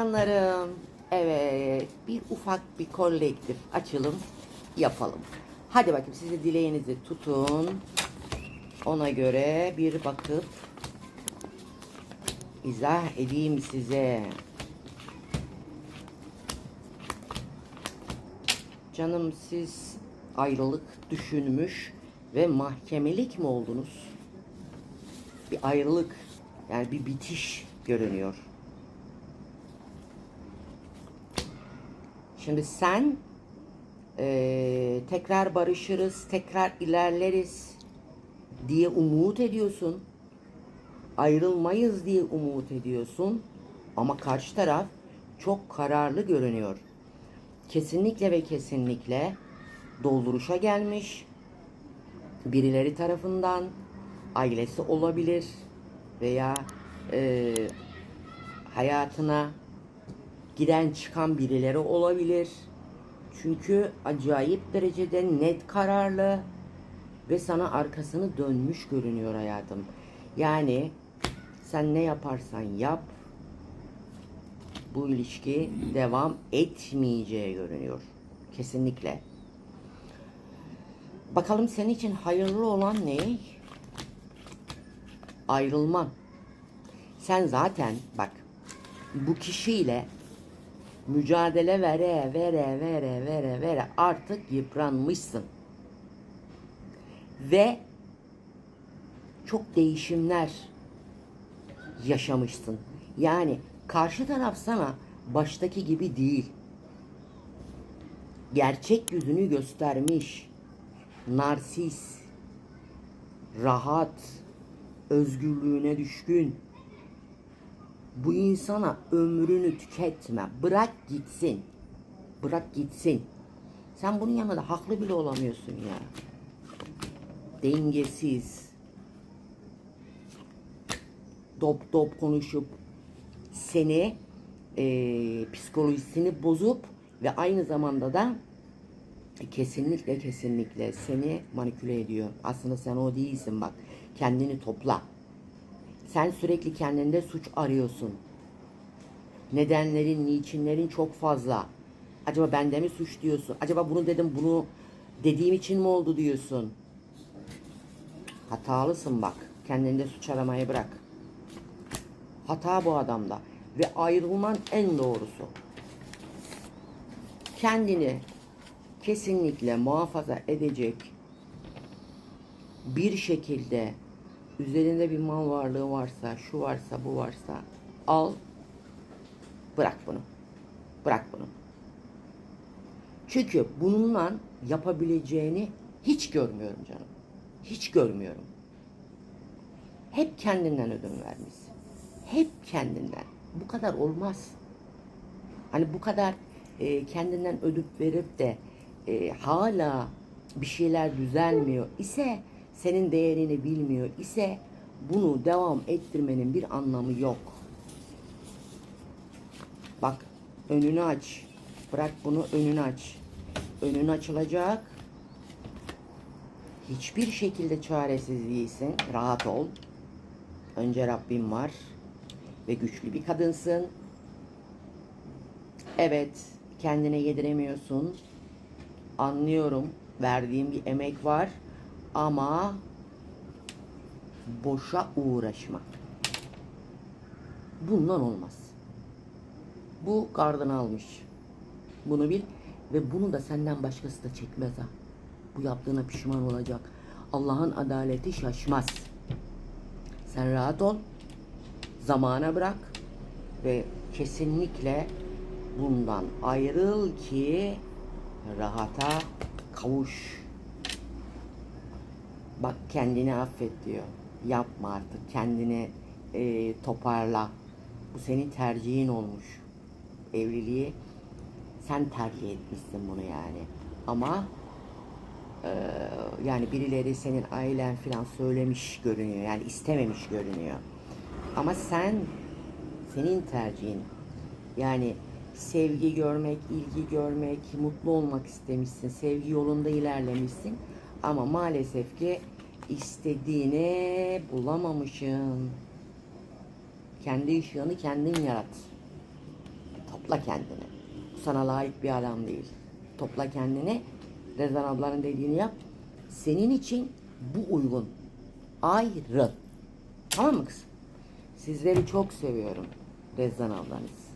Canlarım. Evet. Bir ufak bir kolektif açılım yapalım. Hadi bakayım siz de dileğinizi tutun. Ona göre bir bakıp izah edeyim size. Canım siz ayrılık düşünmüş ve mahkemelik mi oldunuz? Bir ayrılık yani bir bitiş görünüyor. Şimdi sen eee, tekrar barışırız, tekrar ilerleriz diye umut ediyorsun. Ayrılmayız diye umut ediyorsun. Ama karşı taraf çok kararlı görünüyor. Kesinlikle ve kesinlikle dolduruşa gelmiş. Birileri tarafından ailesi olabilir veya eee, hayatına giren çıkan birileri olabilir. Çünkü acayip derecede net kararlı ve sana arkasını dönmüş görünüyor hayatım. Yani sen ne yaparsan yap bu ilişki devam etmeyeceği görünüyor. Kesinlikle. Bakalım senin için hayırlı olan ne? Ayrılman. Sen zaten bak bu kişiyle mücadele vere vere vere vere vere artık yıpranmışsın. Ve çok değişimler yaşamışsın. Yani karşı taraf sana baştaki gibi değil. Gerçek yüzünü göstermiş. Narsis, rahat, özgürlüğüne düşkün. Bu insana ömrünü tüketme. Bırak gitsin. Bırak gitsin. Sen bunun yanında haklı bile olamıyorsun ya. Dengesiz. Dop dop konuşup seni eee, psikolojisini bozup ve aynı zamanda da kesinlikle kesinlikle seni manipüle ediyor. Aslında sen o değilsin bak. Kendini topla. Sen sürekli kendinde suç arıyorsun. Nedenlerin, niçinlerin çok fazla. Acaba bende mi suç diyorsun? Acaba bunu dedim, bunu dediğim için mi oldu diyorsun? Hatalısın bak. Kendinde suç aramayı bırak. Hata bu adamda. Ve ayrılman en doğrusu. Kendini kesinlikle muhafaza edecek bir şekilde üzerinde bir mal varlığı varsa, şu varsa, bu varsa al, bırak bunu. Bırak bunu. Çünkü bununla yapabileceğini hiç görmüyorum canım. Hiç görmüyorum. Hep kendinden ödün vermişsin. Hep kendinden. Bu kadar olmaz. Hani bu kadar e, kendinden ödüp verip de e, hala bir şeyler düzelmiyor ise senin değerini bilmiyor ise bunu devam ettirmenin bir anlamı yok. Bak önünü aç. Bırak bunu önünü aç. Önün açılacak. Hiçbir şekilde çaresiz değilsin. Rahat ol. Önce Rabbim var. Ve güçlü bir kadınsın. Evet, kendine yediremiyorsun. Anlıyorum. Verdiğim bir emek var. Ama boşa uğraşma. Bundan olmaz. Bu gardını almış. Bunu bil ve bunu da senden başkası da çekmez ha. Bu yaptığına pişman olacak. Allah'ın adaleti şaşmaz. Sen rahat ol. Zamana bırak ve kesinlikle bundan ayrıl ki rahata kavuş. Bak kendini affet diyor. Yapma artık kendini e, toparla. Bu senin tercihin olmuş. Evliliği sen tercih etmişsin bunu yani. Ama e, yani birileri senin ailen falan söylemiş görünüyor. Yani istememiş görünüyor. Ama sen senin tercihin. Yani sevgi görmek, ilgi görmek, mutlu olmak istemişsin. Sevgi yolunda ilerlemişsin. Ama maalesef ki istediğini bulamamışsın. Kendi ışığını kendin yarat. Topla kendini. Sana layık bir adam değil. Topla kendini. Rezan ablanın dediğini yap. Senin için bu uygun. Ayrıl. Tamam mı kızım? Sizleri çok seviyorum. Rezan ablanız.